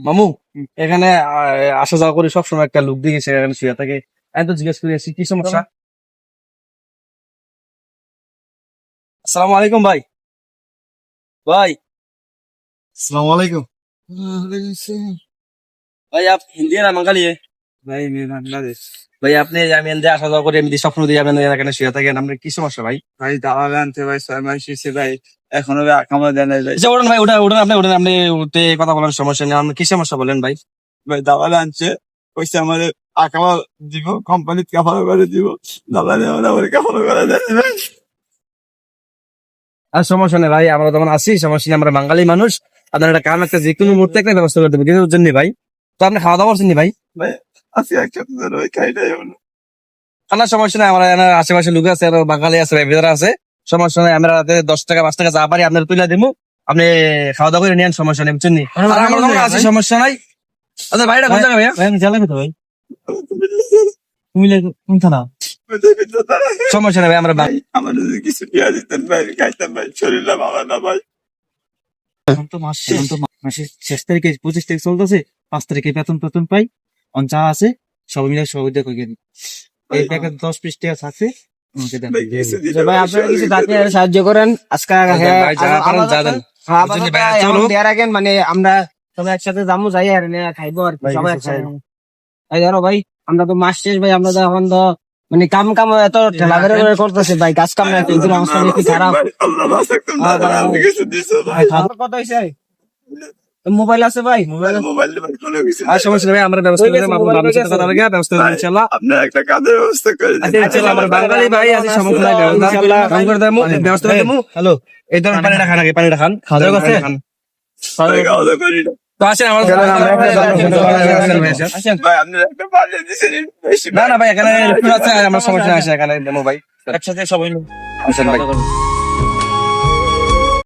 মামু এখানে আসা যাওয়া করে সবসময় একটা লোক দিয়ে এখানে শুয়ে থাকে। আমি তো জিজ্ঞেস করে আসি কি সমস্যা? আসসালামু আলাইকুম ভাই। ভাই। আসসালামু আলাইকুম। ভাই আপ হিন্দি না বাঙালি? ভাই বাংলাদেশ। ভাই আপনি আমি এনদে আসা যাওয়া করে এমনি স্বপ্ন দিয়ে আপনি এখানে শুয়ে থাকেন। আপনার কি সমস্যা ভাই? ভাই দাওয়া আনতে ভাই ছয় মাস ভাই। এখনও ভাই আকামা দেয় নাই ভাই। আচ্ছা ওঠেন ভাই ওঠেন আপনি ওঠেন আপনি উঠে কথা বলার সমস্যা নেই আপনার কি সমস্যা বলেন ভাই? ভাই আনছে কইছে আমার আকামা দিব কোম্পানিতে কাফালো করে দিব। আমার কাফালো করে দেয় ভাই। আর সমস্যা নেই ভাই আমরা তখন আসি সমস্যা নেই আমরা বাঙালি মানুষ। আপনার একটা কাম একটা যে কোনো মুহূর্তে একটা ব্যবস্থা করে দেবো কিন্তু জন্য ভাই। তো আপনি খাওয়া দাওয়া করছেন ভাই? ভাই আজকে এক সপ্তাহ ধরে ভাই খাই নাই খানার সমস্যা নেই আমরা আশেপাশে লোক আছে আর বাঙালি আছে ভাই ভেতরে আছে। সমস্যা নাই আমরা রাতে দশ টাকা পাঁচ টাকা যা পারি আপনার তুলে দেবো আপনি খাওয়া দাওয়া করে নেন সমস্যা নেই বুঝছেন? আর আমরা আছি সমস্যা নাই। আচ্ছা ভাইটা কোন জায়গা ভাইয়া? ভাই আমি তো ভাই। কুমিল্লা কোন থানা? সমস্যা নেই ভাই আমরা ভাই আমার যদি কিছু দিয়া দিতেন ভাই খাইতাম ভাই শরীরটা ভালো না ভাই এখন তো মাস এখন তো মাসের শেষ তারিখে পঁচিশ তারিখ চলতেছে। পাঁচ তারিখে বেতন পাই। আছে সবাই মিলে সহযোগিতা করে এই প্যাকেট দশ পিস টাকা থাকছে ভাই ভাই আপনারা কিছু ডাক্তার সাহায্য করেন। আজকে ভাই দেন হ্যাঁ, ভাই, মানে আমরা সবাই একসাথে যাব যাই আর খাইবো আর ভাই, সবাই একসাথে। এই ধরো ভাই আমরা তো মাস শেষ ভাই আমরা তো এখন তো মানে কাম কাম এত ঠেলা বেড়ে করে করতেছে ভাই কাজ কাম একটু এগুলো অবস্থা খারাপ। ভাই, ভাই, ভাই। কত হয়েছে মোবাইল আছে ভাই? মোবাইল মোবাইল আর সমস্যা ভাই আমরা ব্যবস্থা করে দেবো আপনার সাথে কথা বলে ব্যবস্থা করে ইনশাআল্লাহ আপনার একটা কাজের ব্যবস্থা করে দিন। আচ্ছা ইনশাআল্লাহ আমরা বাঙালি ভাই আছে সমস্যা নাই ইনশাআল্লাহ কাম করে দেবো ব্যবস্থা করে দেবো হ্যালো এই ধরনের পানিটা খান আগে পানিটা খান খাওয়া দাওয়া করছে খাওয়া দাওয়া করি। তো আসেন আমার চলেন, আমরা একটা আসেন ভাই, আপনার একটা বাড়িয়ে দিছেন, না না ভাই এখানে আছে আমার সমস্যা আছে এখানে ভাই। একসাথে সবাই আসেন ভাই।